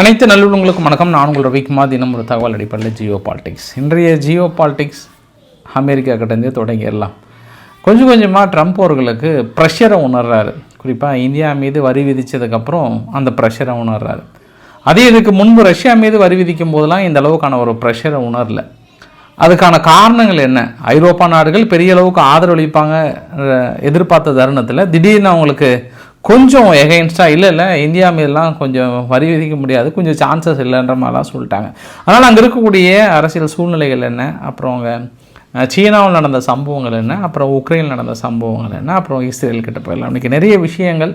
அனைத்து நல்லுள்ளவங்களுக்கும் வணக்கம். நான் உங்கள் ரவிக்குமார். தினம் ஒரு தகவல் அடிப்படையில் ஜியோ பாலிடிக்ஸ். இன்றைய ஜியோ பாலிடிக்ஸ் அமெரிக்கா கிட்டேருந்து தொடங்கிடலாம். கொஞ்சம் கொஞ்சமாக ட்ரம்ப் அவர்களுக்கு ப்ரெஷரை உணர்றாரு. குறிப்பாக இந்தியா மீது வரி விதித்ததுக்கப்புறம் அந்த ப்ரெஷரை உணர்றாரு. அதே இதுக்கு முன்பு ரஷ்யா மீது வரி விதிக்கும் போதெல்லாம் இந்த அளவுக்கான ஒரு ப்ரெஷரை உணரல. அதுக்கான காரணங்கள் என்ன? ஐரோப்பா நாடுகள் பெரிய அளவுக்கு ஆதரவளிப்பாங்க எதிர்பார்த்த தருணத்தில் திடீர்னு அவங்களுக்கு கொஞ்சம் எகெயின்ஸ்டாக இல்லை இல்லை இந்தியா மீதெல்லாம் கொஞ்சம் வரி விதிக்க முடியாது. கொஞ்சம் சான்சஸ் இல்லைன்ற மாதிரிலாம் சொல்லிட்டாங்க. அதனால் அங்கே இருக்கக்கூடிய அரசியல் சூழ்நிலைகள் என்ன? அப்புறம் அங்கே சீனாவில் நடந்த சம்பவங்கள் என்ன? அப்புறம் உக்ரைனில் நடந்த சம்பவங்கள் என்ன? அப்புறம் இஸ்ரேல் கிட்ட போயிடலாம் இன்றைக்கி நிறைய விஷயங்கள்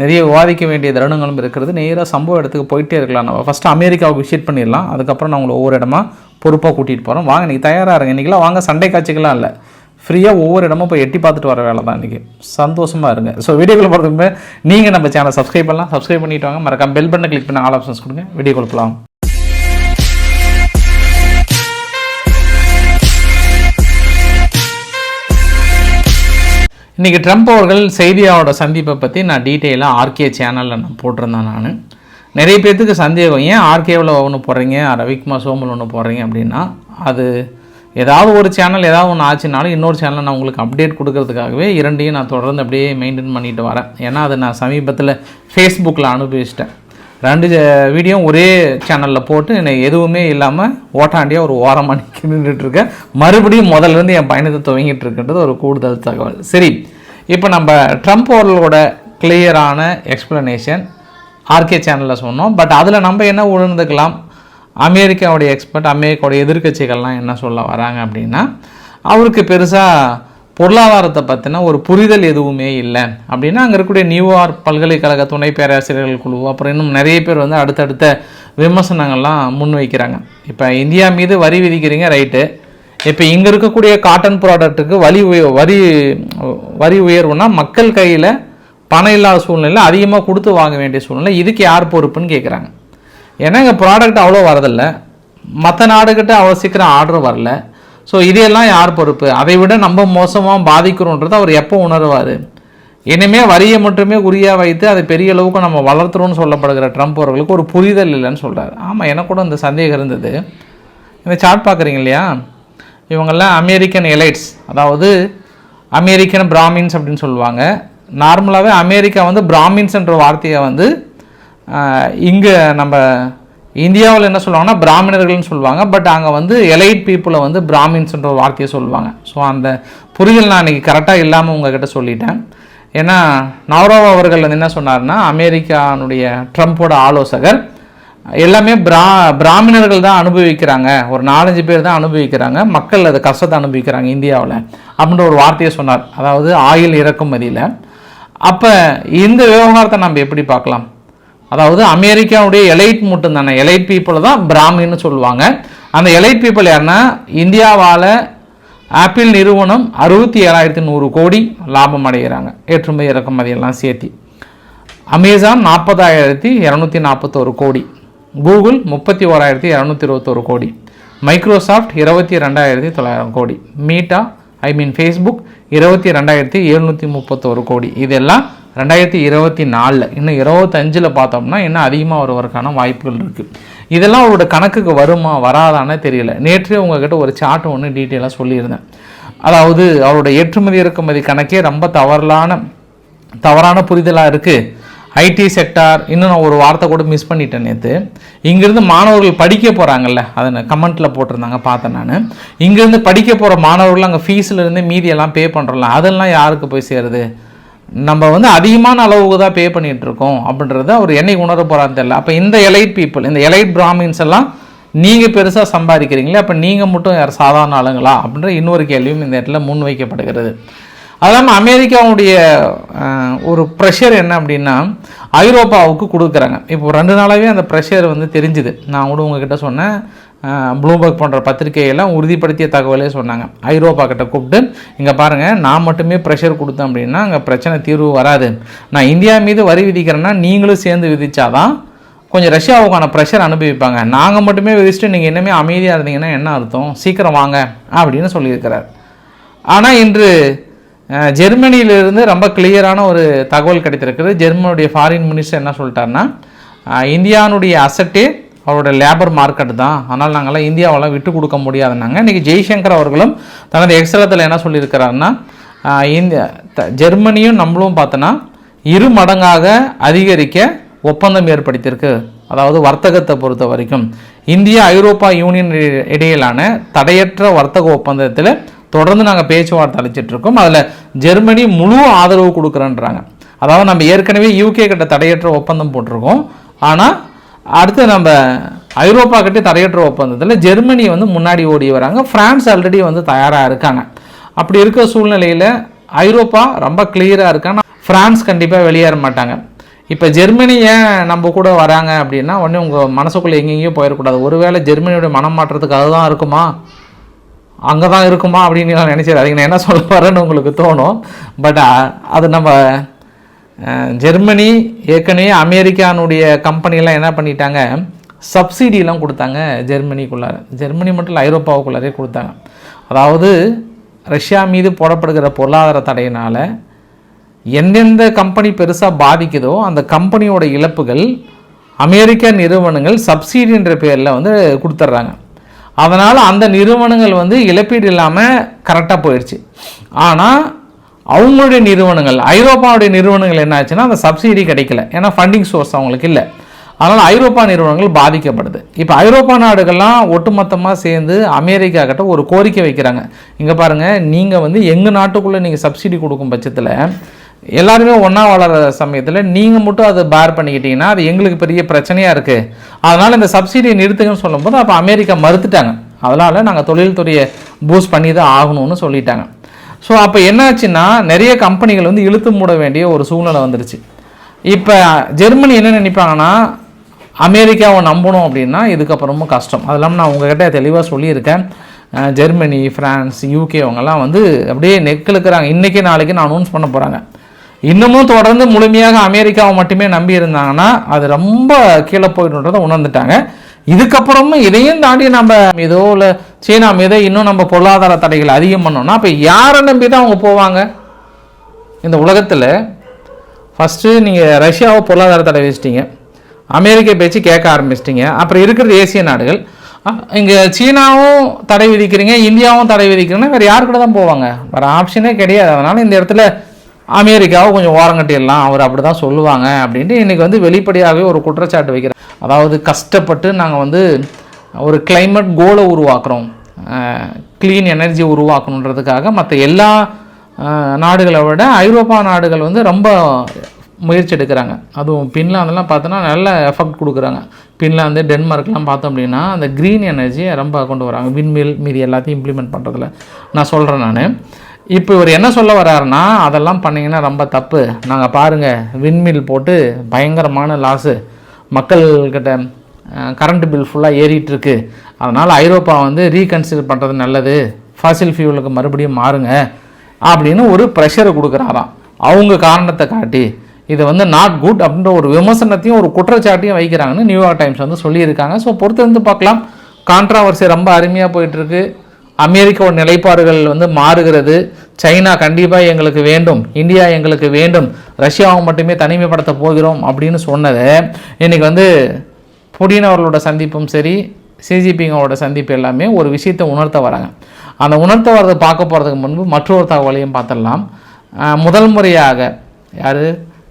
நிறைய விவாதிக்க வேண்டிய தருணங்களும் இருக்கிறது நேராக சம்பவ இடத்துக்கு போயிட்டே இருக்கலாம் நம்ம. ஃபஸ்ட்டு அமெரிக்காவுக்கு விசிட் பண்ணிடலாம். அதுக்கப்புறம் நான் உங்களை ஒவ்வொரு இடமா பொறுப்பாக கூட்டிகிட்டு போகிறோம் வாங்க இன்றைக்கி தயாராக இருங்க. இன்றைக்கெலாம் வாங்க சண்டை காட்சிகள்லாம் இல்லை. ஃப்ரீயாக ஒவ்வொரு இடமும் போய் எட்டி பார்த்துட்டு வர வேலை தான் இன்றைக்கி சந்தோஷமாக இருங்க. ஸோ வீடியோக்குள்ள போகிறதுக்கு நீங்கள் நம்ம சேனல் சப்ஸ்கிரைப் பண்ணலாம். சப்ஸ்கிரைப் பண்ணிட்டு வாங்க. மறக்காம பெல் பட்டனை கிளிக் பண்ணி ஆல் ஆப்ஷன்ஸ் கொடுங்க. வீடியோ கொடுக்கலாம் இன்றைக்கி ட்ரம்ப் அவர்கள் செய்தியாளரோட சந்திப்பை பற்றி நான் டீட்டெயிலாக ஆர்கே சேனலில் நான் போட்டிருந்தேன் நான். நிறைய பேர்த்துக்கு சந்தேகம் ஏன் ஆர்கேவில் ஒன்று போடுறீங்க? ரவிக்குமார் சோமல் ஒன்று போடுறீங்க? அப்படின்னா அது ஏதாவது ஒரு சேனல் ஏதாவது ஒன்று ஆச்சுனாலும் இன்னொரு சேனலை நான் உங்களுக்கு அப்டேட் கொடுக்கறதுக்காகவே இரண்டையும் நான் தொடர்ந்து அப்படியே மெயின்டைன் பண்ணிட்டு வரேன். ஏன்னா அதை நான் சமீபத்தில் ஃபேஸ்புக்கில் அனுபவிச்சிட்டேன். ரெண்டு வீடியோ ஒரே சேனலில் போட்டு என்னை எதுவுமே இல்லாமல் ஓட்டாண்டியாக ஒரு ஓரமாக நிற்க நின்றுட்டுருக்கேன் மறுபடியும் முதல்ல இருந்து என் பயணத்தை துவங்கிட்டு இருக்குன்றது ஒரு கூடுதல் தகவல். சரி இப்போ நம்ம ட்ரம்ப் அவர்களோட கிளியரான எக்ஸ்ப்ளனேஷன் ஆர்கே சேனலில் சொன்னோம். பட் அதில் நம்ம என்ன உணர்ந்துக்கலாம்? அமெரிக்காவுடைய எக்ஸ்பர்ட் அமெரிக்காவுடைய எதிர்க்கட்சிகள்லாம் என்ன சொல்ல வராங்க அப்படின்னா அவருக்கு பெருசாக பொருளாதாரத்தை பற்றின ஒரு புரிதல் எதுவுமே இல்லை. அப்படின்னா அங்கே இருக்கக்கூடிய நியூயார்க் பல்கலைக்கழக துணை பேராசிரியர்கள் குழு அப்புறம் இன்னும் நிறைய பேர் வந்து அடுத்தடுத்த விமர்சனங்கள்லாம் முன்வைக்கிறாங்க. இப்போ இந்தியா மீது வரி விதிக்கிறீங்க ரைட்டு. இப்போ இங்கே இருக்கக்கூடிய காட்டன் ப்ராடக்ட்டுக்கு வரி உய வரி வரி உயர்வுனா மக்கள் கையில் பணம் இல்லாத சூழ்நிலை அதிகமாக கொடுத்து வாங்க வேண்டிய சூழ்நிலை இதுக்கு யார் பொறுப்புன்னு கேட்குறாங்க ஏன்னா இங்கே ப்ராடக்ட் அவ்வளோ வரதில்லை. மற்ற நாடுகிட்ட அவ்வளோ சீக்கிரம் ஆர்டர் வரல. ஸோ இதையெல்லாம் யார் பொறுப்பு? அதை விட நம்ம மோசமாக பாதிக்கிறோன்றதை அவர் எப்போ உணர்வார்? இனிமேல் வரியை மட்டுமே குறியாக வைத்து அதை பெரிய அளவுக்கு நம்ம வளர்த்துறோம்னு சொல்லப்படுகிற ட்ரம்ப் அவர்களுக்கு ஒரு புரிதல் இல்லைன்னு சொல்கிறார் ஆமாம் எனக்கு கூட இந்த சந்தேகம் இருந்தது. இந்த சார்ட் பார்க்குறீங்க இல்லையா? இவங்கெல்லாம் அமெரிக்கன் எலைட்ஸ் அதாவது அமெரிக்கன் பிராமின்ஸ் அப்படின்னு சொல்லுவாங்க. நார்மலாகவே அமெரிக்கா வந்து பிராமின்ஸ்ன்ற வார்த்தையை வந்து இங்கே நம்ம இந்தியாவில் என்ன சொல்லுவாங்கன்னா பிராமணர்கள்னு சொல்லுவாங்க. பட் அங்கே வந்து எலைட் பீப்புளை வந்து பிராமின்ஸ்ன்ற ஒரு வார்த்தையை சொல்லுவாங்க. ஸோ அந்த புரிதல் நான் இன்றைக்கி கரெக்டாக இல்லாமல் உங்ககிட்ட சொல்லிட்டேன். ஏன்னா நவரோவா அவர்கள் வந்து என்ன சொன்னார்னா அமெரிக்கானுடைய ட்ரம்ப்போட ஆலோசகர் எல்லாமே பிரா பிராமணர்கள் தான் அனுபவிக்கிறாங்க. ஒரு நாலஞ்சு பேர் தான் அனுபவிக்கிறாங்க. மக்கள் அது கஷ்டத்தை அனுபவிக்கிறாங்க இந்தியாவில் அப்படின்ற ஒரு வார்த்தையை சொன்னார். அதாவது ஆயில் இறக்குமதியில். அப்போ இந்த விவகாரத்தை நம்ம எப்படி பார்க்கலாம்? அதாவது அமெரிக்காவுடைய எலைட் மட்டும் தானே எலைட் பீப்புள் தான் பிராமின்னு சொல்லுவாங்க. அந்த எலைட் பீப்புள் யாருன்னா? இந்தியாவால் ஆப்பிள் நிறுவனம் அறுபத்தி ஏழாயிரத்தி நூறு கோடி லாபம் அடைகிறாங்க. ஏற்றுமதி இறக்குமதி எல்லாம் சேர்த்தி. அமேசான் நாற்பதாயிரத்தி இரநூத்தி நாற்பத்தோரு கோடி. கூகுள் முப்பத்தி ஓராயிரத்தி இரநூத்தி இருபத்தோரு கோடி. மைக்ரோசாஃப்ட் இருபத்தி ரெண்டாயிரத்தி தொள்ளாயிரம் கோடி. மீட்டா ஐ மீன் ஃபேஸ்புக் இருபத்தி ரெண்டாயிரத்தி எழுநூற்றி முப்பத்தோரு கோடி. இதெல்லாம் ரெண்டாயிரத்தி இருபத்தி நாலில். இன்னும் இருபத்தஞ்சில் பார்த்தோம்னா இன்னும் அதிகமாக வருவதற்கான வாய்ப்புகள் இருக்குது இதெல்லாம் அவரோட கணக்குக்கு வருமா வராதானே தெரியல. நேற்றே உங்ககிட்ட ஒரு சார்ட் ஒன்று டீட்டெயிலாக சொல்லியிருந்தேன். அதாவது அவரோட ஏற்றுமதி இறக்குமதி கணக்கே ரொம்ப தவறலான தவறான புரிதலாக இருக்குது ஐடி செக்டார் இன்னும் நான் ஒரு வார்த்தை கூட மிஸ் பண்ணிட்டேன் நேற்று இங்கேருந்து மாணவர்கள் படிக்க போகிறாங்கல்ல அதை நான் கமெண்ட்டில் போட்டிருந்தாங்க பார்த்தேன் நான். இங்கேருந்து படிக்க போகிற மாணவர்கள் அங்கே ஃபீஸில் இருந்து மீதியெல்லாம் பே பண்ணுறோம்ல அதெல்லாம் யாருக்கு போய் சேருது? நம்ம வந்து அதிகமான அளவுக்கு தான் பே பண்ணிகிட்டு இருக்கோம் அப்படின்றத அவர் என்னைக்கு உணர போகிறான்னு தெரியல. அப்போ இந்த எலைட் பீப்புள் இந்த எலைட் பிராமின்ஸ் எல்லாம் நீங்கள் பெருசாக சம்பாதிக்கிறீங்களே அப்போ நீங்கள் மட்டும் யார் சாதாரண ஆளுங்களா அப்படின்ற இன்னொரு கேள்வியும் இந்த இடத்துல முன் வைக்கப்படுகிறது அது இல்லாமல் அமெரிக்காவுடைய ஒரு ப்ரெஷர் என்ன அப்படின்னா ஐரோப்பாவுக்கு கொடுக்குறாங்க. இப்போ ரெண்டு நாளாகவே அந்த ப்ரெஷர் வந்து தெரிஞ்சுது. நான் கூட உங்ககிட்ட சொன்னேன் ப்ளூம்பர்க் போன்ற பத்திரிகையெல்லாம் உறுதிப்படுத்திய தகவலே சொன்னாங்க. ஐரோப்பா கிட்ட கூப்பிட்டு இங்கே பாருங்கள் நான் மட்டுமே ப்ரெஷர் கொடுத்தேன் அப்படின்னா அங்கே பிரச்சனை தீர்வு வராது. நான் இந்தியா மீது வரி விதிக்கிறேன்னா நீங்களும் சேர்ந்து விதித்தாதான் கொஞ்சம் ரஷ்யாவுக்கான ப்ரெஷர் அனுபவிப்பாங்க. நாங்கள் மட்டுமே விதிச்சுட்டு நீங்கள் இன்னுமே அமைதியாக இருந்தீங்கன்னா என்ன அர்த்தம்? சீக்கிரம் வாங்க அப்படின்னு சொல்லியிருக்கிறார். ஆனால் இன்று ஜெர்மனியிலிருந்து ரொம்ப கிளியரான ஒரு தகவல் கிடைத்திருக்குது. ஜெர்மனியுடைய ஃபாரின் மினிஸ்டர் என்ன சொல்லிட்டாருன்னா இந்தியானுடைய அசட்டே அவரோட லேபர் மார்க்கெட் தான். அதனால் நாங்கள்லாம் இந்தியாவெல்லாம் விட்டு கொடுக்க முடியாதுன்னாங்க. இன்றைக்கி ஜெய்சங்கர் அவர்களும் தனது எக்ஸலத்தில் என்ன சொல்லியிருக்கிறாருன்னா இந்தியா த- ஜெர்மனியும் நம்மளும் பார்த்தோன்னா இரு மடங்காக அதிகரிக்க ஒப்பந்தம் ஏற்படுத்தியிருக்கு. அதாவது வர்த்தகத்தை பொறுத்த வரைக்கும். இந்தியா ஐரோப்பா யூனியன் இடையிலான தடையற்ற வர்த்தக ஒப்பந்தத்தில் தொடர்ந்து நாங்கள் பேச்சுவார்த்தை அழிச்சிட்டுருக்கோம் அதில் ஜெர்மனி முழு ஆதரவு கொடுக்குறேன்றாங்க. அதாவது நம்ம ஏற்கனவே யூகே கிட்ட தடையற்ற ஒப்பந்தம் போட்டிருக்கோம். ஆனால் அடுத்து நம்ம ஐரோப்பா கிட்டே தடையற்ற ஒப்பந்தத்தில் ஜெர்மனி வந்து முன்னாடி ஓடி வராங்க. ஃப்ரான்ஸ் ஆல்ரெடி வந்து தயாராக இருக்காங்க. அப்படி இருக்க சூழ்நிலையில் ஐரோப்பா ரொம்ப கிளியராக இருக்காங்க. ஃப்ரான்ஸ் கண்டிப்பாக வெளியேற மாட்டாங்க. இப்போ ஜெர்மனி ஏன் நம்ம கூட வராங்க அப்படின்னா உடனே உங்கள் மனசுக்குள்ளே எங்கெங்கேயும் போயிடக்கூடாது. ஒருவேளை ஜெர்மனியோட மனம் மாற்றத்துக்கு அதுதான் இருக்குமா? அங்கே தான் இருக்குமா அப்படின்னு நான் நினச்சிடாதீங்க. நான் என்ன சொல்ல வரேன்னு உங்களுக்கு தோணும். பட் அது நம்ம ஜெர்மனி ஏற்கனவே அமெரிக்கானுடைய கம்பெனிலாம் என்ன பண்ணிட்டாங்க? சப்சிடிலாம் கொடுத்தாங்க ஜெர்மனிக்குள்ளார ஜெர்மனி மட்டும் இல்லை ஐரோப்பாவுக்குள்ளாரே கொடுத்தாங்க. அதாவது ரஷ்யா மீது போடப்படுகிற பொருளாதார தடையினால் எந்தெந்த கம்பெனி பெருசாக பாதிக்குதோ அந்த கம்பெனியோட இழப்புகள் அமெரிக்க நிறுவனங்கள் சப்சிடின்ற பேரில் வந்து கொடுத்துட்றாங்க. அதனால் அந்த நிறுவனங்கள் வந்து இழப்பீடு இல்லாமல் கரெக்டாக போயிடுச்சு ஆனால் அவங்களுடைய நிறுவனங்கள் ஐரோப்பாவுடைய நிறுவனங்கள் என்ன ஆச்சுன்னா அந்த சப்சிடி கிடைக்கல. ஏன்னா ஃபண்டிங் சோர்ஸ் அவங்களுக்கு இல்லை. அதனால் ஐரோப்பா நிறுவனங்கள் பாதிக்கப்படுது. இப்போ ஐரோப்பா நாடுகள்லாம் ஒட்டுமொத்தமாக சேர்ந்து அமெரிக்கா கிட்ட ஒரு கோரிக்கை வைக்கிறாங்க. இங்கே பாருங்கள் நீங்கள் வந்து எங்கள் நாட்டுக்குள்ளே நீங்கள் சப்சிடி கொடுக்கும் பட்சத்தில் எல்லாருமே ஒன்றா வளர சமயத்தில் நீங்கள் மட்டும் அதை பேர் பண்ணிக்கிட்டீங்கன்னா அது எங்களுக்கு பெரிய பிரச்சனையாக இருக்குது அதனால் இந்த சப்சிடியை நிறுத்துங்கன்னு சொல்லும்போது அப்போ அமெரிக்கா மறுத்துட்டாங்க. அதனால் நாங்கள் தொழில்துறையை பூஸ்ட் பண்ணி தான் ஆகணும்னு சொல்லிட்டாங்க. ஸோ அப்போ என்னாச்சுன்னா நிறைய கம்பெனிகள் வந்து இழுத்து மூட வேண்டிய ஒரு சூழ்நிலை வந்துருச்சு. இப்போ ஜெர்மனி என்ன நினைப்பாங்கன்னா அமெரிக்காவை நம்பணும் அப்படின்னா இதுக்கப்புறமும் கஷ்டம். அது இல்லாமல் நான் உங்ககிட்ட தெளிவாக சொல்லியிருக்கேன். ஜெர்மனி ஃப்ரான்ஸ் யூகே அவங்கெல்லாம் வந்து அப்படியே நெக்கிழுக்கிறாங்க. இன்றைக்கி நாளைக்கு நான் அனௌன்ஸ் பண்ண போகிறாங்க இன்னமும் தொடர்ந்து முழுமையாக அமெரிக்காவை மட்டுமே நம்பி இருந்தாங்கன்னா அது ரொம்ப கீழே போயிடுன்றதை உணர்ந்துட்டாங்க. இதுக்கப்புறமும் இதையும் தாண்டி நம்ம ஏதோ இல்லை சீனா மீது இன்னும் நம்ம பொருளாதார தடைகள் அதிகம் பண்ணோம்னா அப்போ யாரை நம்பி தான் அவங்க போவாங்க? இந்த உலகத்தில் ஃபஸ்ட்டு நீங்கள் ரஷ்யாவை பொருளாதார தடை வச்சிட்டீங்க அமெரிக்க பேச்சு கேட்க ஆரம்பிச்சிட்டிங்க. அப்புறம் இருக்கிறது ஏசிய நாடுகள். இங்கே சீனாவும் தடை விதிக்கிறீங்க இந்தியாவும் தடை விதிக்கிறீங்கன்னா வேறு யாரு கூட தான் போவாங்க? வேறு ஆப்ஷனே கிடையாது. அதனால் இந்த இடத்துல அமெரிக்காவை கொஞ்சம் ஓரங்கட்டிடலாம் அவர் அப்படி தான் சொல்லுவாங்க அப்படின்ட்டு இன்றைக்கி வந்து வெளிப்படையாகவே ஒரு குற்றச்சாட்டு வைக்கிறேன் அதாவது கஷ்டப்பட்டு நாங்கள் வந்து ஒரு கிளைமேட் கோலை உருவாக்குறோம். க்ளீன் எனர்ஜி உருவாக்கணுன்றதுக்காக மற்ற எல்லா நாடுகளை விட ஐரோப்பா நாடுகள் வந்து ரொம்ப முயற்சி எடுக்கிறாங்க. அதுவும் பின்லாந்தெல்லாம் பார்த்தோன்னா நல்ல எஃபெக்ட் கொடுக்குறாங்க. பின்லாந்து டென்மார்க்லாம் பார்த்தோம் அப்படின்னா அந்த க்ரீன் எனர்ஜியை ரொம்ப கொண்டு வராங்க. விண்மில் மீதி எல்லாத்தையும் இம்ப்ளிமெண்ட் பண்ணுறதுல நான் சொல்கிறேன் நான். இப்போ இவர் என்ன சொல்ல வர்றாருன்னா அதெல்லாம் பண்ணிங்கன்னா ரொம்ப தப்பு. நாங்கள் பாருங்கள் விண்மில் போட்டு பயங்கரமான லாஸு மக்கள்கிட்ட கரண்ட் பில் ஃபுல்லாக ஏறிட்டுருக்கு. அதனால் ஐரோப்பா வந்து ரீகன்சிடர் பண்ணுறது நல்லது. ஃபாசில் ஃபியூலுக்கு மறுபடியும் மாறுங்க. அப்படின்னு ஒரு ப்ரெஷரை கொடுக்குறாராம். அவங்க காரணத்தை காட்டி இது வந்து நாட் குட் அப்படின்ற ஒரு விமர்சனத்தையும் ஒரு குற்றச்சாட்டையும் வைக்கிறாங்கன்னு நியூயார்க் டைம்ஸ் வந்து சொல்லியிருக்காங்க. ஸோ பொறுத்து வந்து பார்க்கலாம். கான்ட்ராவர்சி ரொம்ப அருமையாக போயிட்டுருக்கு. அமெரிக்காவோட நிலைப்பாடுகள் வந்து மாறுகிறது. சைனா கண்டிப்பாக எங்களுக்கு வேண்டும். இந்தியா எங்களுக்கு வேண்டும். ரஷ்யாவை மட்டுமே தனிமைப்படுத்த போகிறோம் அப்படின்னு சொன்னதை இன்னைக்கு வந்து புடின் அவர்களோட சந்திப்பும் சரி சிஜிபிங்கோட சந்திப்பு எல்லாமே ஒரு விஷயத்தை உணர்த்த வராங்க. அந்த உணர்த்த வரதை பார்க்க போகிறதுக்கு முன்பு மற்றொரு தகவலையும் பார்த்துடலாம். முதல் முறையாக யார்?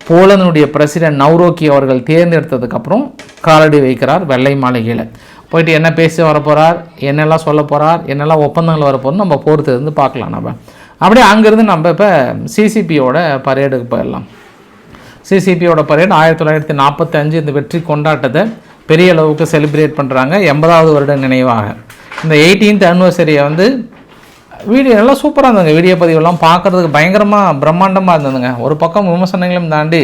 போலனுடைய பிரசிடென்ட் நவ்ரோக்கி அவர்கள் தேர்ந்தெடுத்ததுக்கப்புறம் காலடி வைக்கிறார் வெள்ளை மாளிகையில். போயிட்டு என்ன பேசி வரப்போகிறார் என்னெல்லாம் சொல்ல போகிறார் என்னெல்லாம் ஒப்பந்தங்கள் வரப்போகிறோம் நம்ம பொறுத்து இருந்து பார்க்கலாம் நம்ம. அப்படியே அங்கேருந்து நம்ம இப்போ சிசிபியோட பரேடுக்கு போயிடலாம். சிசிபியோட பரேட் ஆயிரத்தி தொள்ளாயிரத்தி நாற்பத்தஞ்சு இந்த வெற்றி கொண்டாட்டத்தை பெரிய அளவுக்கு செலிப்ரேட் பண்ணுறாங்க எண்பதாவது வருட நினைவாக. இந்த எயிட்டீன்த் அனிவர்சரியை வந்து வீடியோ நல்லா சூப்பராக இருந்ததுங்க. வீடியோ பதிவெல்லாம் பார்க்குறதுக்கு பயங்கரமாக பிரம்மாண்டமாக இருந்ததுங்க. ஒரு பக்கம் விமர்சனங்களையும் தாண்டி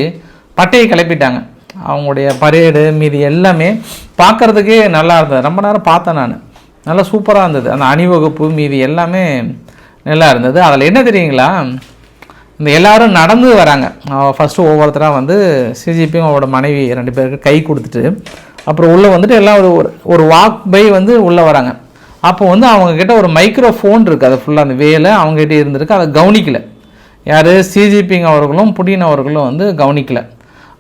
பட்டையை கிளப்பிட்டாங்க. அவங்களுடைய பரேடு மீதி எல்லாமே பார்க்குறதுக்கே நல்லா இருந்தது. ரொம்ப நேரம் பார்த்தேன் நான். நல்லா சூப்பராக இருந்தது. அந்த அணிவகுப்பு மீதி எல்லாமே நல்லா இருந்தது. அதில் என்ன தெரியுங்களா? இந்த எல்லாரும் நடந்து வராங்க. ஃபஸ்ட்டு ஒவ்வொருத்தராக வந்து சிஜிபியும் அவரோட மனைவி ரெண்டு பேருக்கு கை கொடுத்துட்டு அப்புறம் உள்ளே வந்துட்டு எல்லாம் ஒரு ஒரு- ஒரு வாக் பை வந்து உள்ளே வராங்க. அப்போ வந்து அவங்கக்கிட்ட ஒரு மைக்ரோ ஃபோன் இருக்குது அது ஃபுல்லாக அந்த வேலை அவங்ககிட்ட இருந்திருக்கு. அதை கவனிக்கலை. யார்? சிஜிபிங் அவர்களும் புடின் அவர்களும் வந்து கவனிக்கலை.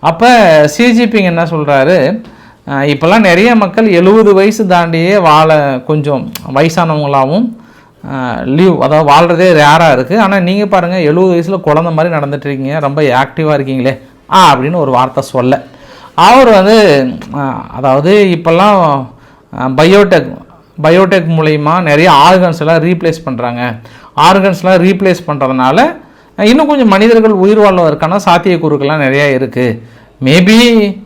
அப்போ சிஜிபிங்க என்ன சொல்கிறாரு இப்போல்லாம் நிறைய மக்கள் எழுபது வயசு தாண்டியே வாழ கொஞ்சம் வயசானவங்களாகவும் லீவ் அதாவது வாழ்கிறதே ரேராக இருக்குது ஆனால் நீங்கள் பாருங்கள் எழுபது வயசில் குழந்த மாதிரி நடந்துட்டு இருக்கீங்க ரொம்ப ஆக்டிவாக இருக்கீங்களே ஆ அப்படின்னு ஒரு வார்த்தை சொல்ல. அவர் வந்து அதாவது இப்போல்லாம் பயோடெக் பயோடெக் மூலயமா நிறைய ஆர்கன்ஸ் எல்லாம் ரீப்ளேஸ் பண்ணுறாங்க ஆர்கன்ஸ்லாம் ரீப்ளேஸ் பண்ணுறதுனால இன்னும் கொஞ்சம் மனிதர்கள் உயிர் வாழ்வதற்கான சாத்தியக்கூறுகள்லாம் நிறையா இருக்குது மேபி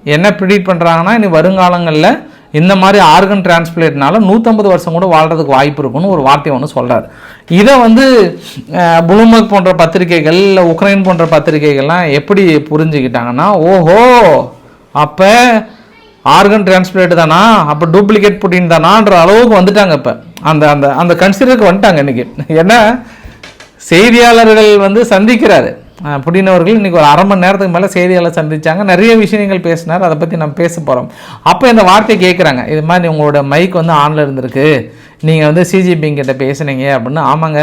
என்ன ப்ரிடிக்ட் பண்ணுறாங்கன்னா இனி வருங்காலங்களில் இந்த மாதிரி ஆர்கன் டிரான்ஸ்பிளேட்னால நூற்றம்பது வருஷம் கூட வாழ்கிறதுக்கு வாய்ப்பு இருக்குன்னு ஒரு வார்த்தையை ஒன்று சொல்கிறார் இதை வந்து புளுமக் போன்ற பத்திரிகைகள் இல்லை உக்ரைன் போன்ற பத்திரிகைகள்லாம் எப்படி புரிஞ்சுக்கிட்டாங்கன்னா ஓஹோ அப்போ ஆர்கன் டிரான்ஸ்பிளேட் தானா? அப்போ டூப்ளிகேட் புட்டின் தானான்ற அளவுக்கு வந்துட்டாங்க இப்போ. அந்த அந்த அந்த கன்சிடருக்கு வந்துட்டாங்க இன்னைக்கு. ஏன்னா செய்தியாளர்கள் வந்து சந்திக்கிறாரு. புடினவர்கள் புடின் அவர்கள் ஒரு அரை மணி நேரத்துக்கு மேலே செய்தியாளர் சந்திச்சாங்க. நிறைய விஷயங்கள் பேசினார். அதை பற்றி நம்ம பேச போகிறோம் அப்போ இந்த வார்த்தையை கேட்குறாங்க இது மாதிரி உங்களோட மைக் வந்து ஆனில் இருந்திருக்கு. நீங்கள் வந்து சிஜிபி கிட்ட பேசுனீங்க அப்படின்னு. ஆமாங்க.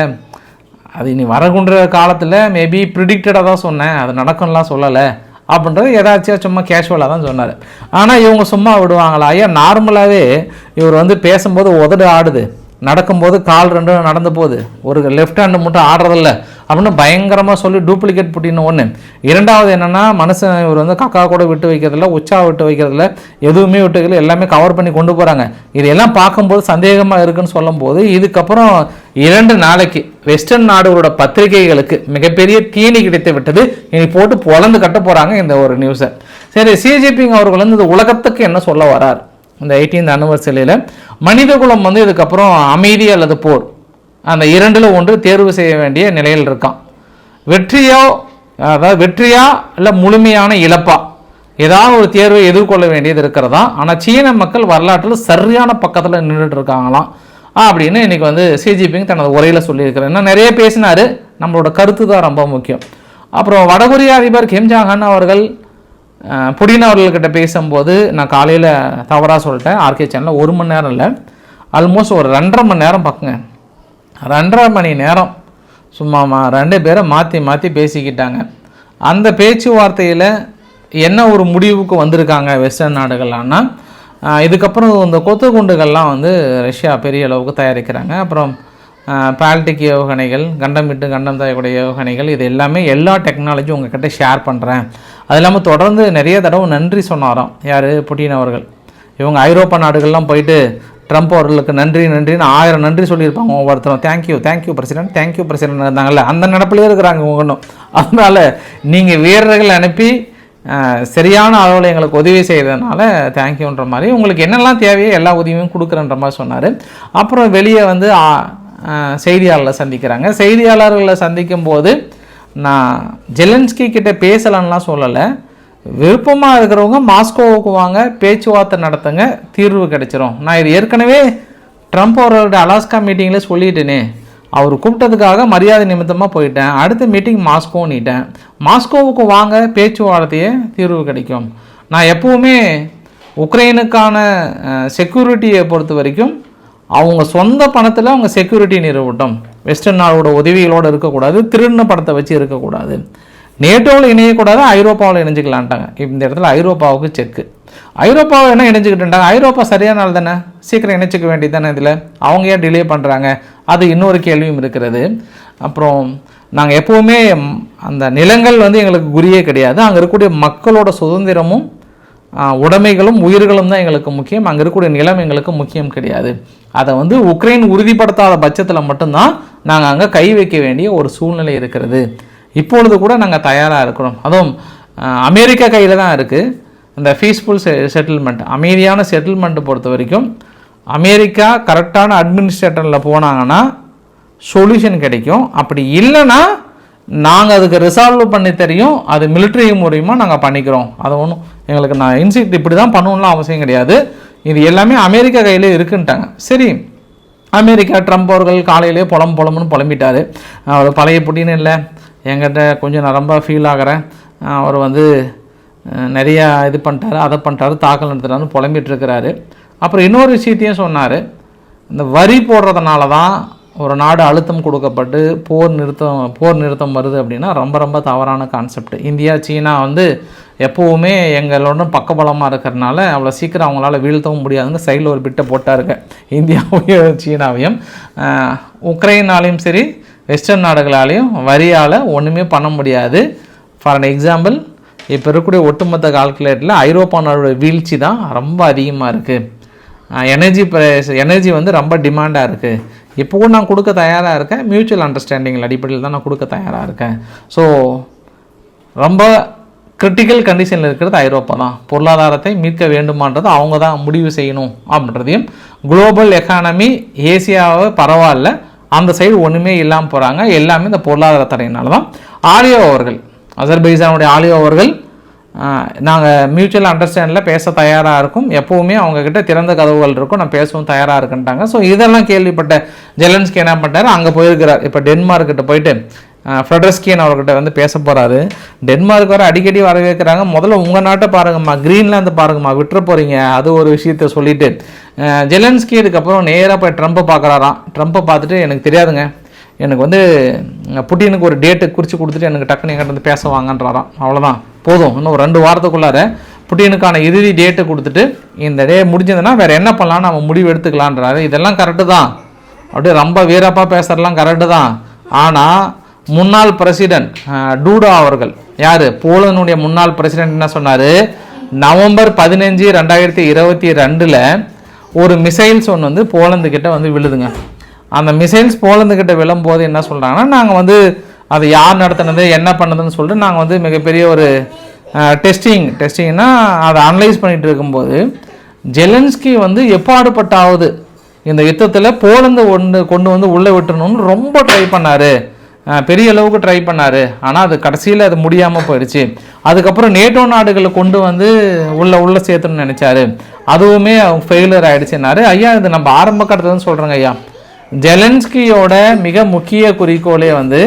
அது இனி வரகுன்ற காலத்தில் மேபி ப்ரிடிக்டடாக தான் சொன்னேன். அது நடக்கும்லாம் சொல்லலை. அப்படின்றது ஏதாச்சும் சும்மா கேஷுவலாக தான் சொன்னார். ஆனால் இவங்க சும்மா விடுவாங்களா? ஐயா நார்மலாகவே இவர் வந்து பேசும்போது உதடு ஆடுது. நடக்கும்போது கால் ரெண்டும் நடந்து போகுது. ஒரு லெஃப்ட் ஹேண்டு மட்டும் ஆடுறதில்ல. அப்படின்னு பயங்கரமாக சொல்லி டூப்ளிகேட் புட்டின்னு ஒன்று இரண்டாவது என்னென்னா மனுஷன் இவர் வந்து கக்கா கூட விட்டு வைக்கிறதில்ல உச்சா விட்டு வைக்கிறதில்ல எதுவுமே விட்டு வைக்கல எல்லாமே கவர் பண்ணி கொண்டு போகிறாங்க இதெல்லாம் பார்க்கும்போது சந்தேகமாக இருக்குன்னு சொல்லும்போது இதுக்கப்புறம் இரண்டு நாளைக்கு வெஸ்டர்ன் நாடுகளோட பத்திரிகைகளுக்கு மிகப்பெரிய தீனி கிடைத்து விட்டது. இனி போட்டு பொழந்து கட்ட போகிறாங்க இந்த ஒரு நியூஸை சரி சிஜிபிங் அவர்கள் வந்து இந்த உலகத்துக்கு என்ன சொல்ல வரார்? இந்த எயிட்டீன்த் அனிவர்சரியில் மனிதகுலம் வந்து இதுக்கப்புறம் அமைதி அல்லது போர். அந்த இரண்டில் ஒன்று தேர்வு செய்ய வேண்டிய நிலையில் இருக்கான். வெற்றியோ அதாவது வெற்றியா இல்லை முழுமையான இழப்பா? ஏதாவது ஒரு தேர்வை எதிர்கொள்ள வேண்டியது இருக்கிறதா? ஆனால் சீன மக்கள் வரலாற்றில் சரியான பக்கத்தில் நின்றுட்டு இருக்காங்களாம். அப்படின்னு இன்னைக்கு வந்து சிஜிபிங் தனது உரையில் சொல்லியிருக்கிறார். இன்னும் நிறைய பேசினார். நம்மளோட கருத்து தான் ரொம்ப முக்கியம். அப்புறம் வடகொரிய அதிபர் கிம் ஜாங் அவர்கள் புடின் அவர்கள்கிட்ட பேசும்போது நான் காலையில் தவறாக சொல்லிட்டேன். ஆர்கே சேனலில் ஒரு மணி நேரம் இல்லை. ஆல்மோஸ்ட் ஒரு ரெண்டரை மணி நேரம் பார்க்குங்க ரெண்டரை மணி நேரம் சும்மா ரெண்டு பேரை மாற்றி மாற்றி பேசிக்கிட்டாங்க. அந்த பேச்சுவார்த்தையில் என்ன ஒரு முடிவுக்கு வந்திருக்காங்க வெஸ்டர்ன் நாடுகள்லான்னா இதுக்கப்புறம் இந்த கொத்து குண்டுகள்லாம் வந்து ரஷ்யா பெரிய அளவுக்கு தயாரிக்கிறாங்க. அப்புறம் பால்டிக் யோகனைகள் கண்டம் விட்டு கண்டம் தாயக்கூடிய யோகனைகள் இது எல்லாமே எல்லா டெக்னாலஜியும் உங்ககிட்ட ஷேர் பண்ணுறேன் அது இல்லாமல் தொடர்ந்து நிறைய தடவை நன்றி சொன்னாராம். யார்? புட்டின் அவர்கள். இவங்க ஐரோப்பா நாடுகள்லாம் போயிட்டு ட்ரம்ப் அவர்களுக்கு நன்றி நன்றின்னு ஆயிரம் நன்றி சொல்லியிருப்பாங்க ஒவ்வொருத்தரும். Thank you thank you president thank you president இருந்தாங்கல்ல அந்த நடப்பிலே இருக்கிறாங்க ஒவ்வொன்றும் அதனால் நீங்கள் வீரர்கள் அனுப்பி சரியான அளவில் எங்களுக்கு உதவி செய்ததுனால தேங்க்யூன்ற மாதிரி. உங்களுக்கு என்னெல்லாம் தேவையோ எல்லா உதவியும் கொடுக்குறன்ற மாதிரி சொன்னார். அப்புறம் வெளியே வந்து செய்தியாளர்களை சந்திக்கிறாங்க. செய்தியாளர்களை சந்திக்கும் போது நான் ஜெலன்ஸ்கி கிட்ட பேசலன்னுலாம் சொல்லலை. விருப்பமாக இருக்கிறவங்க மாஸ்கோவுக்கு வாங்க பேச்சுவார்த்தை நடத்துங்க தீர்வு கிடைச்சிரும். நான் இது ஏற்கனவே ட்ரம்ப் அவர்களோட அலாஸ்கா மீட்டிங்கில் சொல்லிட்டேனே. அவர் கூப்பிட்டதுக்காக மரியாதை நிமித்தமாக போயிட்டேன். அடுத்த மீட்டிங் மாஸ்கோ மாஸ்கோவுக்கு வாங்க பேச்சுவார்த்தையே தீர்வு கிடைக்கும். நான் எப்போவுமே உக்ரைனுக்கான செக்யூரிட்டியை பொறுத்த வரைக்கும் அவங்க சொந்த பணத்தில் அவங்க செக்யூரிட்டி நிறுவட்டும். வெஸ்டர்ன் நாடோட உதவிகளோடு இருக்கக்கூடாது திருடின பணத்தை வச்சு இருக்கக்கூடாது. நேட்டோவில் இணையக்கூடாது ஐரோப்பாவில் இணைஞ்சிக்கலான்ட்டாங்க. இந்த இடத்துல ஐரோப்பாவுக்கு செக்கு ஐரோப்பாவை என்ன இணைஞ்சிக்கிட்டுட்டாங்க ஐரோப்பா சரியான நாள் தானே? சீக்கிரம் இணைச்சிக்க வேண்டியது தானே இதில்? அவங்க ஏன் டிலே பண்ணுறாங்க அது இன்னொரு கேள்வியும் இருக்கிறது. அப்புறம் நாங்கள் எப்போவுமே அந்த நிலங்கள் வந்து எங்களுக்கு குறியே கிடையாது. அங்கே இருக்கக்கூடிய மக்களோட சுதந்திரமும் உடைமைகளும் உயிர்களும் தான் எங்களுக்கு முக்கியம். அங்கே இருக்கக்கூடிய நிலம் எங்களுக்கு முக்கியம் கிடையாது. அதை வந்து உக்ரைன் உறுதிப்படுத்தாத பட்சத்தில் மட்டும்தான் நாங்கள் அங்கே கை வைக்க வேண்டிய ஒரு சூழ்நிலை இருக்கிறது. இப்பொழுது கூட நாங்கள் தயாராக இருக்கிறோம். அதுவும் அமெரிக்கா கையில் தான் இருக்குது இந்த பீஸ்ஃபுல் செட்டில்மெண்ட் அமைதியான செட்டில்மெண்ட்டை பொறுத்த வரைக்கும் அமெரிக்கா கரெக்டான அட்மினிஸ்ட்ரேட்டரில் போனாங்கன்னா சொல்யூஷன் கிடைக்கும். அப்படி இல்லைன்னா நாங்கள் அதுக்கு ரிசால்வ் பண்ணி தெரியும். அது மிலிட்ரி மூலியமா நாங்கள் பண்ணிக்கிறோம். அது ஒன்றும் எங்களுக்கு நான் இன்சிட் இப்படி தான் பண்ணணும்லாம் அவசியம் கிடையாது. இது எல்லாமே அமெரிக்கா கையில் இருக்குன்ட்டாங்க. சரி அமெரிக்கா ட்ரம்ப் அவர்கள் காலையிலே புலம் புலம்னு புலம்பிட்டார். அவர் பழைய புட்டின்னு இல்லை. என்கிட்ட கொஞ்சம் நான் ரொம்ப ஃபீல் ஆகிறேன். அவர் வந்து நிறையா இது பண்ணிட்டாரு அதை பண்ணிட்டாரு தாக்கல் நடத்துகிறாருன்னு புலம்பிகிட்டு இருக்கிறாரு. அப்புறம் இன்னொரு விஷயத்தையும் சொன்னார். இந்த வரி போடுறதுனால தான் ஒரு நாடு அழுத்தம் கொடுக்கப்பட்டு போர் நிறுத்தம் போர் நிறுத்தம் வருது அப்படின்னா ரொம்ப ரொம்ப தவறான கான்செப்ட் இந்தியா சீனா வந்து எப்போவுமே எங்களோட பக்கபலமாக இருக்கிறனால அவ்வளோ சீக்கிரம் அவங்களால வீழ்த்தவும் முடியாதுன்னு சைடில் ஒரு பிட்டை போட்டாருங்க. இந்தியாவையும் சீனாவையும். உக்ரைனாலையும் சரி வெஸ்டர்ன் நாடுகளாலையும் வரியால் ஒன்றுமே பண்ண முடியாது. ஃபார் அன் எக்ஸாம்பிள் இப்போ இருக்கக்கூடிய ஒட்டுமொத்த கால்குலேட்டில் ஐரோப்பா நாடோட வீழ்ச்சி தான் ரொம்ப அதிகமாக இருக்குது எனர்ஜி எனர்ஜி வந்து ரொம்ப டிமாண்டாக இருக்குது இப்போவும் நான் கொடுக்க தயாராக இருக்கேன். மியூச்சுவல் அண்டர்ஸ்டாண்டிங் அடிப்படையில் தான் நான் கொடுக்க தயாராக இருக்கேன். ஸோ ரொம்ப கிரிட்டிக்கல் கண்டிஷனில் இருக்கிறது ஐரோப்பா தான். பொருளாதாரத்தை மீட்க வேண்டுமான்றது அவங்க தான் முடிவு செய்யணும் அப்படின்றதையும் குளோபல் எக்கானமி ஏசியாவை பரவாயில்ல அந்த சைடு ஒன்றுமே இல்லாமல் போகிறாங்க எல்லாமே இந்த பொருளாதார தடையினால தான். ஆலியோ அவர்கள் அசர்பைசானுடைய ஆலியோ அவர்கள் நாங்கள் மியூச்சுவல் அண்டர்ஸ்டாண்டில் பேச தயாராக இருக்கும். எப்போவுமே அவங்கக்கிட்ட திறந்த கதவுகள் இருக்கும். நான் பேசவும் தயாராக இருக்குன்ட்டாங்க. ஸோ இதெல்லாம் கேள்விப்பட்ட ஜெலன்ஸ்கி என்ன பண்ணார் அங்கே போயிருக்கிறார். இப்போ டென்மார்க்கிட்ட போயிட்டு ஃப்ரெட்ரஸ்கியன் அவர்கிட்ட வந்து பேச போகிறாரு டென்மார்க் வர அடிக்கடி வரவேற்கிறாங்க முதல்ல உங்கள் நாட்டை பாருங்கம்மா. கிரீன்லாந்து பாருங்கம்மா. விட்டுற போகிறீங்க அது ஒரு விஷயத்த சொல்லிட்டு ஜெலன்ஸ்கி இதுக்கப்புறம் நேராக போய் ட்ரம்ப்பை பார்க்குறாராம். ட்ரம்ப்பை பார்த்துட்டு எனக்கு தெரியாதுங்க. எனக்கு வந்து புட்டினுக்கு ஒரு டேட்டு குறித்து கொடுத்துட்டு எனக்கு டக்குன்னு எங்கிட்ட வந்து பேச வாங்கன்றாராம். அவ்வளோதான் போதும். இன்னும் ஒரு ரெண்டு வாரத்துக்குள்ளார புட்டினுக்கான இறுதி டேட்டை கொடுத்துட்டு இந்த டே முடிஞ்சதுன்னா வேறு என்ன பண்ணலாம் நம்ம முடிவு எடுத்துக்கலான்றாரு இதெல்லாம் கரெக்டு தான். அப்படியே ரொம்ப வீரப்பாக பேசுகிறதெல்லாம் கரெக்டு தான். ஆனால் முன்னாள் பிரசிடென்ட் டூடா அவர்கள் யார்? போலனுடைய முன்னாள் பிரசிடென்ட் என்ன சொன்னார்? நவம்பர் பதினஞ்சு ரெண்டாயிரத்தி இருபத்தி ரெண்டில் ஒரு மிசைல்ஸ் ஒன்று வந்து போலந்து கிட்ட வந்து விழுதுங்க. அந்த மிசைல்ஸ் போலந்து கிட்ட விழும்போது என்ன சொல்கிறாங்கன்னா நாங்கள் வந்து அது யார் நடத்தினது என்ன பண்ணதுன்னு சொல்லிட்டு நாங்கள் வந்து மிகப்பெரிய ஒரு டெஸ்டிங் டெஸ்டிங்னா அதை அனலைஸ் பண்ணிகிட்டு இருக்கும்போது ஜெலன்ஸ்கி வந்து எப்பாடுபட்டாவது இந்த யுத்தத்தில் போலந்து ஒன்று கொண்டு வந்து உள்ளே விட்டுணும்னு ரொம்ப ட்ரை பண்ணார். பெரிய அளவுக்கு ட்ரை பண்ணார். ஆனால் அது கடைசியில் அது முடியாமல் போயிடுச்சு அதுக்கப்புறம் நேட்டோ நாடுகளை கொண்டு வந்து உள்ளே உள்ளே சேர்த்துன்னு நினச்சாரு. அதுவுமே ஃபெயிலியர் ஆகிடுச்சுன்னாரு ஐயா இது நம்ம ஆரம்ப கட்டத்துலன்னு சொல்கிறேங்க ஐயா. ஜெலன்ஸ்கியோட மிக முக்கிய குறிக்கோளே வந்து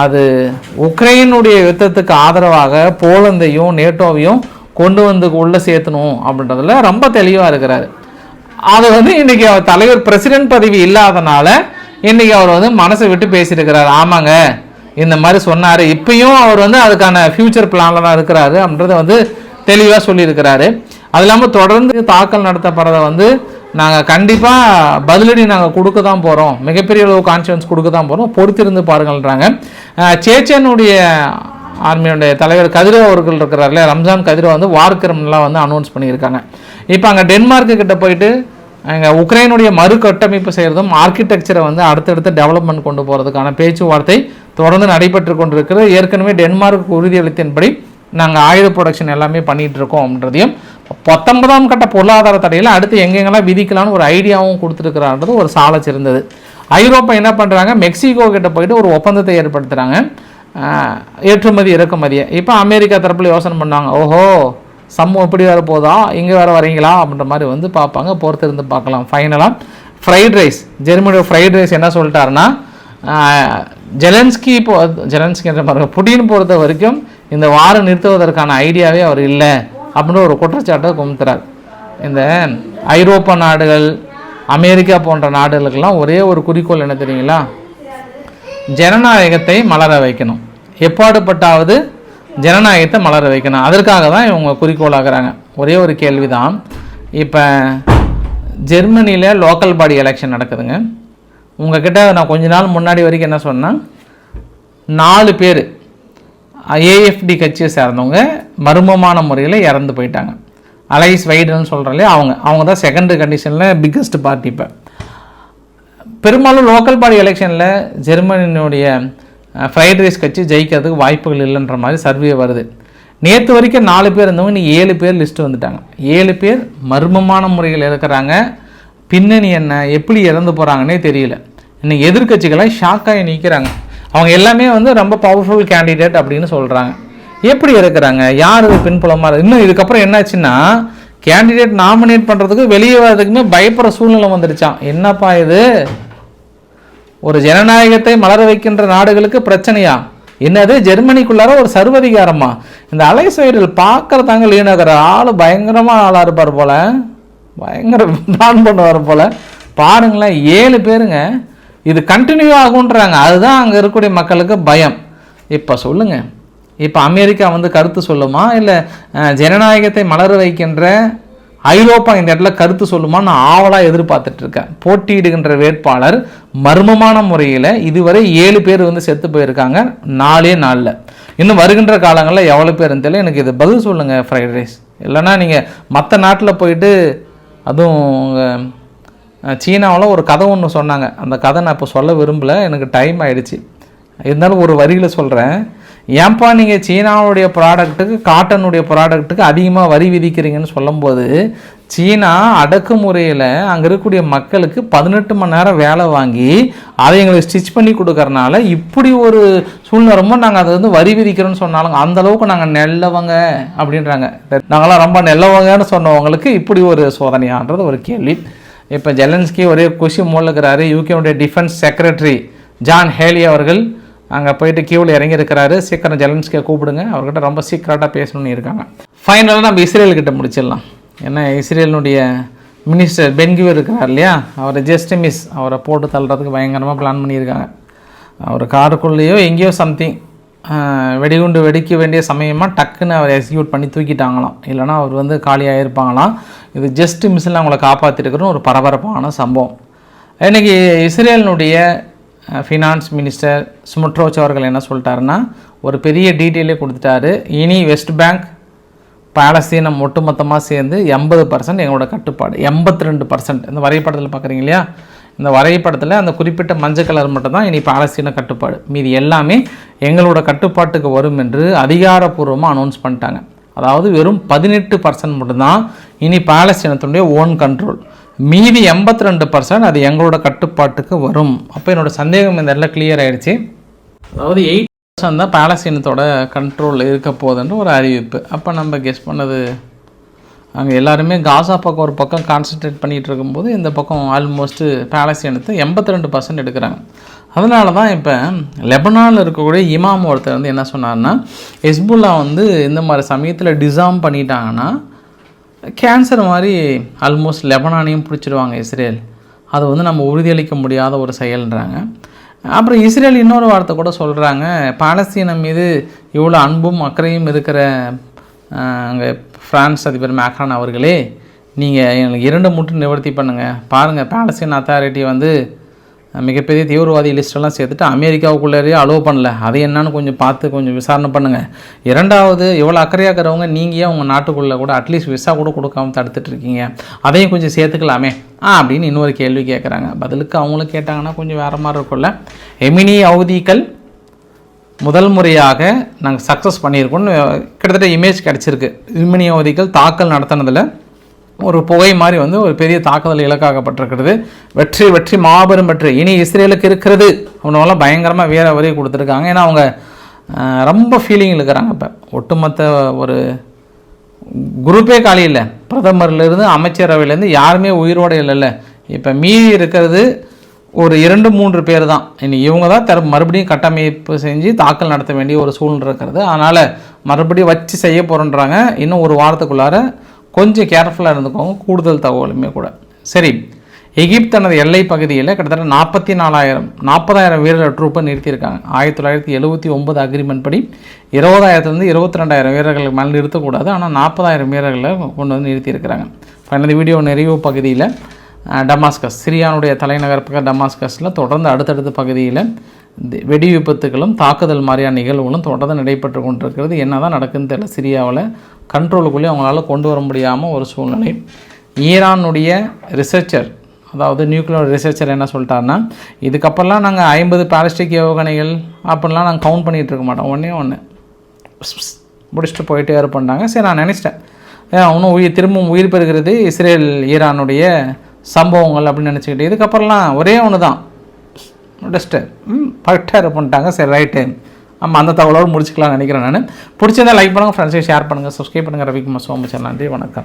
அது உக்ரைனுடைய யுத்தத்துக்கு ஆதரவாக போலந்தையும் நேட்டோவையும் கொண்டு வந்து உள்ளே சேர்த்தணும் அப்படின்றதுல ரொம்ப தெளிவாக இருக்கிறாரு. அது வந்து இன்றைக்கி அவர் தலைவர் பிரசிடென்ட் பதவி இல்லாதனால இன்றைக்கி அவர் வந்து மனசை விட்டு பேசியிருக்கிறார். ஆமாங்க இந்த மாதிரி சொன்னார். இப்பயும் அவர் வந்து அதுக்கான ஃபியூச்சர் பிளானில் தான் இருக்கிறாரு அப்படின்றத வந்து தெளிவாக சொல்லியிருக்கிறாரு. அது இல்லாமல் தொடர்ந்து தாக்கல் நடத்தப்படுறத வந்து நாங்கள் கண்டிப்பாக பதிலடி நாங்கள் கொடுக்க தான் போகிறோம் மிகப்பெரிய அளவு கான்ஃபிடன்ஸ் கொடுக்க தான் போகிறோம் பொறுத்திருந்து பாருங்கள்ன்றாங்க. சேச்சனுடைய ஆர்மியுடைய தலைவர் கதிரோ அவர்கள் இருக்கிறார்ல ரம்ஜான் கதிரோ வந்து வார்க்கிரம்லாம் வந்து அனௌன்ஸ் பண்ணியிருக்காங்க. இப்போ அங்கே டென்மார்க்கு கிட்ட போயிட்டு அங்கே உக்ரைனுடைய மறு கட்டமைப்பு செய்கிறதும் ஆர்கிடெக்சரை வந்து அடுத்தடுத்து டெவலப்மெண்ட் கொண்டு போகிறதுக்கான பேச்சுவார்த்தை தொடர்ந்து நடைபெற்று கொண்டிருக்கிறது. ஏற்கனவே டென்மார்க்கு உறுதியளித்தின்படி நாங்கள் ஆயுத ப்ரொடக்ஷன் எல்லாமே பண்ணிகிட்ருக்கோம் அப்படின்றதையும் பத்தொன்பதாம் கட்ட பொருளாதார தடையில் அடுத்து எங்கெங்கெல்லாம் விதிக்கலாம்னு ஒரு ஐடியாவும் கொடுத்துருக்குறான்றது ஒரு சாலை சிறந்தது. ஐரோப்பா என்ன பண்ணுறாங்க மெக்சிகோ கிட்ட போயிட்டு ஒரு ஒப்பந்தத்தை ஏற்படுத்துகிறாங்க ஏற்றுமதி இறக்குமதியை இப்போ அமெரிக்கா தரப்பில் யோசனை பண்ணாங்க. ஓஹோ சம்மம் எப்படி வர போதா? இங்கே வேறு வரீங்களா? அப்படின்ற மாதிரி வந்து பார்ப்பாங்க. பொறுத்திருந்து பார்க்கலாம். ஃபைனலாக ஃப்ரைட் ரைஸ் ஜெர்மனியோட ஃப்ரைட் ரைஸ் என்ன சொல்லிட்டாருன்னா ஜெலன்ஸ்கி இப்போ ஜெலன்ஸ்கின்ற மாதிரி புடின்னு பொறுத்த வரைக்கும் இந்த வாரம் நிறுத்துவதற்கான ஐடியாவே அவர் இல்லை. அப்படின்ற ஒரு குற்றச்சாட்டை குமுத்துறார். இந்த ஐரோப்பா நாடுகள் அமெரிக்கா போன்ற நாடுகளுக்கெல்லாம் ஒரே ஒரு குறிக்கோள் என்ன தெரியுங்களா? ஜனநாயகத்தை மலர வைக்கணும். எப்பாடுபட்டாவது ஜனநாயகத்தை மலர வைக்கணும். அதற்காக தான் இவங்க குறிக்கோளாகிறாங்க ஒரே ஒரு கேள்வி தான் இப்போ ஜெர்மனியில் லோக்கல் பாடி எலெக்ஷன் நடக்குதுங்க. உங்ககிட்ட நான் கொஞ்ச நாள் முன்னாடி வரைக்கும் என்ன சொன்னேன்? நாலு பேர் ஏஎஃப்டி கட்சியை சேர்ந்தவங்க மர்மமான முறையில் இறந்து போயிட்டாங்க. அலைஸ் வைடுன்னு சொல்கிறாலே அவங்க அவங்க தான் செகண்ட் கண்டிஷனில் பிக்கஸ்ட் பார்ட்டி இப்போ. பெரும்பாலும் லோக்கல் பாடி எலெக்ஷனில் ஜெர்மனியினுடைய ஃப்ரைட் ரைஸ் கட்சி ஜெயிக்கிறதுக்கு வாய்ப்புகள் இல்லைன்ற மாதிரி சர்வே வருது. நேற்று வரைக்கும் நாலு பேர் இருந்தவங்க இன்னைக்கு ஏழு பேர் லிஸ்ட்டு வந்துட்டாங்க. ஏழு பேர் மர்மமான முறையில் இருக்கிறாங்க பின்னணி என்ன எப்படி இறந்து போகிறாங்கன்னே தெரியல. இன்னும் எதிர்கட்சிகளாக ஷாக்காகி நிற்கிறாங்க அவங்க எல்லாமே வந்து ரொம்ப பவர்ஃபுல் கேண்டிடேட் அப்படின்னு சொல்கிறாங்க எப்படி இருக்கிறாங்க? யார் இது பின்புலமாக இன்னும் இதுக்கப்புறம் என்னாச்சுன்னா கேண்டிடேட் நாமினேட் பண்ணுறதுக்கு வெளியே வர்றதுக்குமே பயப்படுற சூழ்நிலை வந்துருச்சான் என்னப்பா இது? ஒரு ஜனநாயகத்தை மலர வைக்கின்ற நாடுகளுக்கு பிரச்சனையா? என்னது? ஜெர்மனிக்குள்ளார ஒரு சர்வதிகாரமா? இந்த அலை அலைசைடில் பார்க்கறதாங்க லீனகர் ஆள் பயங்கரமாக ஆளாக இருப்பார் போல. பயங்கர பிளான் பண்ணுவார் போல. பாருங்களேன் ஏழு பேருங்க. இது கண்டினியூ ஆகுன்றாங்க அதுதான் அங்கே இருக்கக்கூடிய மக்களுக்கு பயம். இப்போ சொல்லுங்கள் இப்போ அமெரிக்கா வந்து கருத்து சொல்லுமா? இல்லை ஜனநாயகத்தை மலர வைக்கின்ற ஐரோப்பா இந்த இடத்துல கருத்து சொல்லுமா? நான் ஆவலாக எதிர்பார்த்துட்ருக்கேன் போட்டியிடுகின்ற வேட்பாளர் மர்மமான முறையில் இதுவரை ஏழு பேர் வந்து செத்து போயிருக்காங்க. நாலே நாளில். இன்னும் வருகின்ற காலங்களில் எவ்வளோ பேருன்னு தெரியல. எனக்கு இது பதில் சொல்லுங்கள் ஃப்ரைட் ரைஸ் இல்லைன்னா நீங்கள் மற்ற நாட்டில் போயிட்டு அதுவும் சீனாவில் ஒரு கதை ஒன்று சொன்னாங்க. அந்த கதை நான் இப்போ சொல்ல விரும்பலை. எனக்கு டைம் ஆகிடுச்சு இருந்தாலும் ஒரு வரியில் சொல்கிறேன் ஏன்பா நீங்கள் சீனாவுடைய ப்ராடக்ட்டுக்கு காட்டனுடைய ப்ராடக்ட்டுக்கு அதிகமாக வரி விதிக்கிறீங்கன்னு சொல்லும்போது சீனா அடக்குமுறையில் அங்கே இருக்கக்கூடிய மக்களுக்கு பதினெட்டு மணி நேரம் வேலை வாங்கி அதை எங்களுக்கு ஸ்டிச் பண்ணி கொடுக்கறனால இப்படி ஒரு சூழ்நிலமும் நாங்கள் அதை வந்து வரி விதிக்கிறோன்னு சொன்னாலும் அந்தளவுக்கு நாங்கள் நெல்லவங்க அப்படின்றாங்க. நாங்களாம் ரொம்ப நெல்லவங்கன்னு சொன்னவங்களுக்கு இப்படி ஒரு சோதனையான்றது ஒரு கேள்வி. இப்போ ஜெலன்ஸ்கி ஒரே குஷி மூலக்கிறாரு யூகேவுடைய டிஃபென்ஸ் செக்ரட்டரி ஜான் ஹேலி அவர்கள் அங்கே போயிட்டு கியூவில் இறங்கியிருக்கிறாரு. சீக்கிரம் ஜெலன்ஸ்கியை கூப்பிடுங்க. அவர்கிட்ட ரொம்ப சீக்கிரட்டாக பேசணும்னு இருக்காங்க. ஃபைனலாக நம்ம இஸ்ரேல்கிட்ட முடிச்சிடலாம். ஏன்னா இஸ்ரேலினுடைய மினிஸ்டர் பென்கியூ இருக்கிறார் இல்லையா? அவரை ஜஸ்ட் மிஸ் அவரை போட்டு தள்ளுறதுக்கு பயங்கரமாக பிளான் பண்ணியிருக்காங்க. அவர் காருக்குள்ளேயோ எங்கேயோ சம்திங் வெடிகுண்டு வெடிக்க வேண்டிய சமயமாக டக்குன்னு அவர் எக்ஸிக்யூட் பண்ணி தூக்கிட்டாங்களாம். இல்லைனா அவர் வந்து காலியாக இருப்பாங்களாம் இது ஜஸ்ட் மிஸ்ஸில் அவங்கள காப்பாற்றிருக்கிறோம் ஒரு பரபரப்பான சம்பவம். இன்றைக்கி இஸ்ரேலினுடைய ஃபினான்ஸ் மினிஸ்டர் சுமட்ரோச் அவர்கள் என்ன சொல்லிட்டாருன்னா ஒரு பெரிய டீட்டெயிலே கொடுத்துட்டாரு. இனி வெஸ்ட் பேங்க் பாலஸ்தீனம் ஒட்டுமொத்தமாக சேர்ந்து எண்பது பர்சன்ட் எங்களோட கட்டுப்பாடு. எண்பத்தி ரெண்டு பர்சன்ட் இந்த வரைபடத்தில் பார்க்குறீங்க இல்லையா? இந்த வரைபடத்தில் அந்த குறிப்பிட்ட மஞ்சள் கலர் மட்டும் தான் இனி பாலஸ்தீன கட்டுப்பாடு. மீதி எல்லாமே எங்களோட கட்டுப்பாட்டுக்கு வரும் என்று அதிகாரப்பூர்வமாக அனௌன்ஸ் பண்ணிட்டாங்க. அதாவது வெறும் பதினெட்டு பர்சன்ட் மட்டும்தான் இனி பாலஸ்தீனத்தினுடைய ஓன் கண்ட்ரோல் மீதி எண்பத்தி ரெண்டு பர்சன்ட் அது எங்களோட கட்டுப்பாட்டுக்கு வரும். அப்போ என்னோடய சந்தேகம் இந்த இடத்துல கிளியர் ஆகிடுச்சு அதாவது எயிட் பர்சன்ட் தான் பாலஸ்தீனத்தோட கண்ட்ரோலில் இருக்க போகுதுன்ற ஒரு அறிவிப்பு. அப்போ நம்ம கெஸ் பண்ணது அங்கே எல்லாருமே காசா பக்கம் ஒரு பக்கம் கான்சென்ட்ரேட் பண்ணிகிட்டு இருக்கும்போது இந்த பக்கம் ஆல்மோஸ்ட்டு பாலஸ்தீனத்தை எண்பத்தி ரெண்டு பர்சன்ட் எடுக்கிறாங்க. அதனால தான் இப்போ லெபனானில் இருக்கக்கூடிய இமாம் ஒருத்தர் வந்து என்ன சொன்னார்னா ஹெஸ்புல்லா வந்து இந்த மாதிரி சமயத்தில் டிசாம் பண்ணிட்டாங்கன்னா கேன்சர் மாதிரி ஆல்மோஸ்ட் லெபனானையும் பிடிச்சிடுவாங்க இஸ்ரேல். அது வந்து நம்ம உறுதியளிக்க முடியாத ஒரு செயல்ன்றாங்க. அப்புறம் இஸ்ரேல் இன்னொரு வார்த்தை கூட சொல்கிறாங்க பாலஸ்தீனம் மீது இவ்வளோ அன்பும் அக்கறையும் இருக்கிற அங்கே ஃப்ரான்ஸ் அதிபர் மேக்ரான் அவர்களே நீங்கள் எங்களுக்கு இரண்டு மூன்று நிவர்த்தி பண்ணுங்கள் பாருங்கள் பாலஸ்தீன் அத்தாரிட்டி வந்து மிகப்பெரிய தீவிரவாதி லிஸ்ட்டெல்லாம் சேர்த்துட்டு அமெரிக்காவுக்குள்ளேயே அலோவ் பண்ணல. அது என்னன்னு கொஞ்சம் பார்த்து கொஞ்சம் விசாரணை பண்ணுங்கள் இரண்டாவது இவ்வளோ அக்கறையாக இருக்கிறவங்க நீங்கள் ஏன் உங்கள் நாட்டுக்குள்ளே கூட அட்லீஸ்ட் விசா கூட கொடுக்காம தடுத்துட்ருக்கீங்க அதையும் கொஞ்சம் சேர்த்துக்கலாமே. ஆ அப்படின்னு இன்னொரு கேள்வி கேட்குறாங்க பதிலுக்கு அவங்களும் கேட்டாங்கன்னா கொஞ்சம் வேறு மாதிரி இருக்கும்ல. எமினி அவதிகள் முதல் முறையாக நாங்கள் சக்ஸஸ் பண்ணியிருக்கோம்னு கிட்டத்தட்ட இமேஜ் கிடச்சிருக்கு. எமினி தாக்கல் நடத்தினதில் ஒரு புகை மாதிரி வந்து ஒரு பெரிய தாக்குதல் இலக்காகப்பட்டிருக்கிறது. வெற்றி வெற்றி மாபெரும் வெற்றி. இனி இஸ்ரேலுக்கு இருக்கிறது அவனெல்லாம் பயங்கரமாக வேற வரி கொடுத்துருக்காங்க. ஏன்னா அவங்க ரொம்ப ஃபீலிங் இருக்கிறாங்க இப்போ. ஒட்டுமொத்த ஒரு குரூப்பே காலி இல்லை. பிரதமர்லேருந்து அமைச்சரவையிலேருந்து யாருமே உயிரோடு இல்லைல்ல இப்போ மீதி இருக்கிறது ஒரு இரண்டு மூன்று பேர் தான் இனி இவங்க தான் தர மறுபடியும் கட்டமைப்பு செஞ்சு தாக்கல் நடத்த வேண்டிய ஒரு சூழ்நிலை இருக்கிறது. அதனால் மறுபடியும் வச்சு செய்ய போகிறோன்றாங்க இன்னும் ஒரு வாரத்துக்குள்ளார கொஞ்சம் கேர்ஃபுல்லாக இருந்துக்கோங்க. கூடுதல் தகவலுமே கூட. சரி. எகிப்து தனது எல்லை பகுதியில் கிட்டத்தட்ட நாற்பத்தி நாலாயிரம் நாற்பதாயிரம் வீரர்கள் ட்ரூப்பை நிறுத்தியிருக்காங்க. ஆயிரத்தி தொள்ளாயிரத்தி எழுபத்தி ஒன்பது அக்ரிமெண்ட் படி இருபதாயிரத்துலேருந்து இருபத்தி ரெண்டாயிரம் வீரர்களுக்கு மேலே நிறுத்தக்கூடாது. ஆனால் நாற்பதாயிரம் வீரர்களை கொண்டு வந்து நிறுத்தியிருக்கிறாங்க. ஃபைனல் வீடியோ நிறைவு பகுதியில் டமாஸ்கஸ் சிரியானுடைய தலைநகர் பக்கம் டமாஸ்கஸில் தொடர்ந்து அடுத்தடுத்த பகுதியில் வெடி விபத்துகளும் தாக்குதல் மாதிரியான நிகழ்வுகளும் தொடர்ந்து நடைபெற்று கொண்டிருக்கிறது. என்ன தான் நடக்குதுன்னு தெரியல. சிரியாவில் கண்ட்ரோலுக்குள்ளே அவங்களால கொண்டு வர முடியாமல் ஒரு சூழ்நிலை. ஈரானுடைய ரிசர்ச்சர் அதாவது நியூக்ளியர் ரிசர்ச்சர் என்ன சொல்லிட்டாருன்னா இதுக்கப்புறம்லாம் நாங்கள் ஐம்பது பாலிஸ்டிக் யோகனைகள் அப்படிலாம் நாங்கள் கவுண்ட் பண்ணிகிட்டு இருக்க மாட்டோம். ஒன்றே ஒன்று முடிச்சுட்டு போயிட்டே இருப்போம்னாங்க. சரி நான் நினச்சிட்டேன். ஏன் இன்னும் உயிர் திரும்பவும் உயிர் பெறுகிறது இஸ்ரேல் ஈரானுடைய சம்பவங்கள் அப்படின்னு நினச்சிக்கிட்டு இதுக்கப்புறம்லாம் ஒரே ஒன்று தான் முடிச்சிட்டு ம் பட்டாக பண்ணிட்டாங்க. சரி ரைட்டு ஆமாம் அந்த தகவலோடு முடிச்சுக்கலாம்னு நினைக்கிறேன் நான். பிடிச்சதா லைக் பண்ணுங்கள் ஃப்ரெண்ட்ஸையும் ஷேர் பண்ணுங்கள் சப்ஸ்கிரைப் பண்ணுங்கள் ரவிக்குமார் சோமச்சர் நன்றி வணக்கம்.